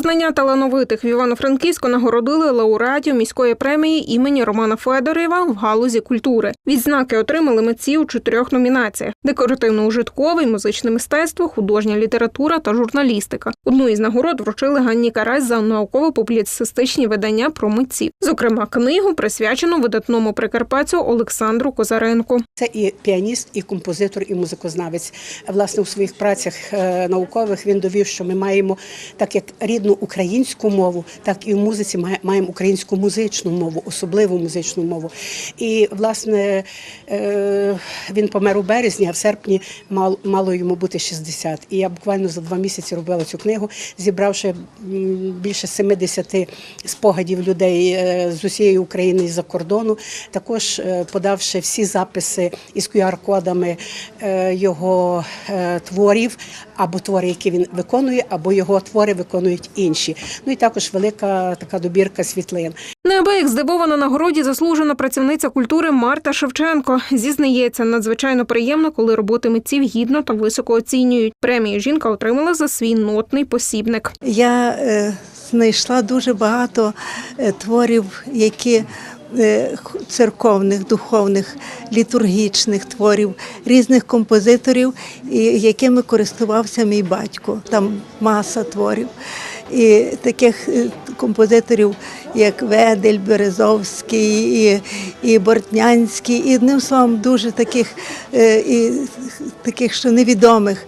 визнання талановитих в Івано-Франківську нагородили лауреатів міської премії імені Романа Федорєва в галузі культури. Відзнаки отримали митці у чотирьох номінаціях: декоративно-ужитковий, музичне мистецтво, художня література та журналістика. Одну із нагород вручили Ганні Карась за науково-публіцистичні видання про митців. Зокрема, книгу присвячену видатному прикарпатцю Олександру Козаренку. Це і піаніст, і композитор, і музикознавець. Власне, у своїх працях е, наукових він довів, що ми маємо так як рідну українську мову, так і в музиці має- маємо українську музичну мову, особливу музичну мову. І власне е, він помер у березні, а в серпні мало йому бути 60. І я буквально за два місяці робила цю книгу, зібравши більше 70 спогадів людей е, з усієї України і за кордону. Також е, подавши всі записи із QR-кодами його творів, або твори, які він виконує, або його твори виконують інші. Ну і також велика така добірка світлин. Неабияк здивована нагороді заслужена працівниця культури Марта Шевченко. Зізнається, надзвичайно приємно, коли роботи митців гідно та високо оцінюють. Премію жінка отримала за свій нотний посібник. Я е, знайшла дуже багато е, творів, які е, церковних, духовних, літургічних творів, різних композиторів, якими користувався мій батько. Там маса творів. І таких е, композиторів, як Ведель, Березовський, і, і Бортнянський, і одним словом, дуже таких, е, і, таких, що невідомих.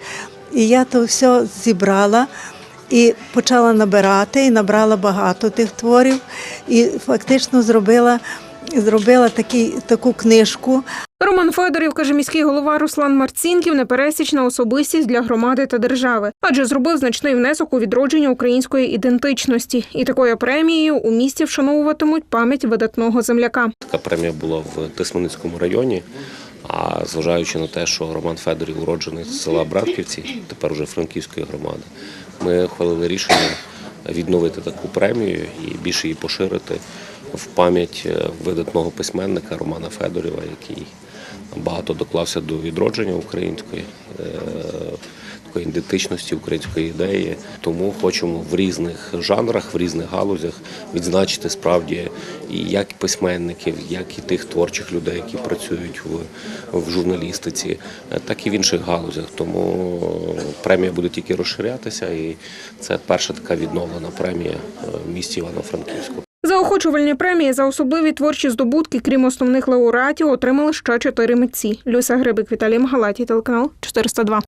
І я то все зібрала. І почала набирати, і набрала багато тих творів, і фактично зробила, зробила такий, таку книжку. Роман Федорів, каже міський голова Руслан Марцінків, непересічна особистість для громади та держави, адже зробив значний внесок у відродження української ідентичності. І такою премією у місті вшановуватимуть пам'ять видатного земляка. Така премія була в Тисменницькому районі. А зважаючи на те, що Роман Федорів уроджений з села Братківці, тепер вже Франківської громади, ми ухвалили рішення відновити таку премію і більше її поширити в пам'ять е, видатного письменника Романа Федорєва, який багато доклався до відродження української е, такої ідентичності, української ідеї. Тому хочемо в різних жанрах, в різних галузях відзначити справді і як письменників, як і тих творчих людей, які працюють в, в журналістиці, е, так і в інших галузях. Тому премія буде тільки розширятися, і це перша така відновлена премія в місті Івано-Франківську. Заохочувальні премії за особливі творчі здобутки, крім основних лауреатів, отримали ще чотири митці. Люся Грибик, Віталій Мгалаті, телеканал 402.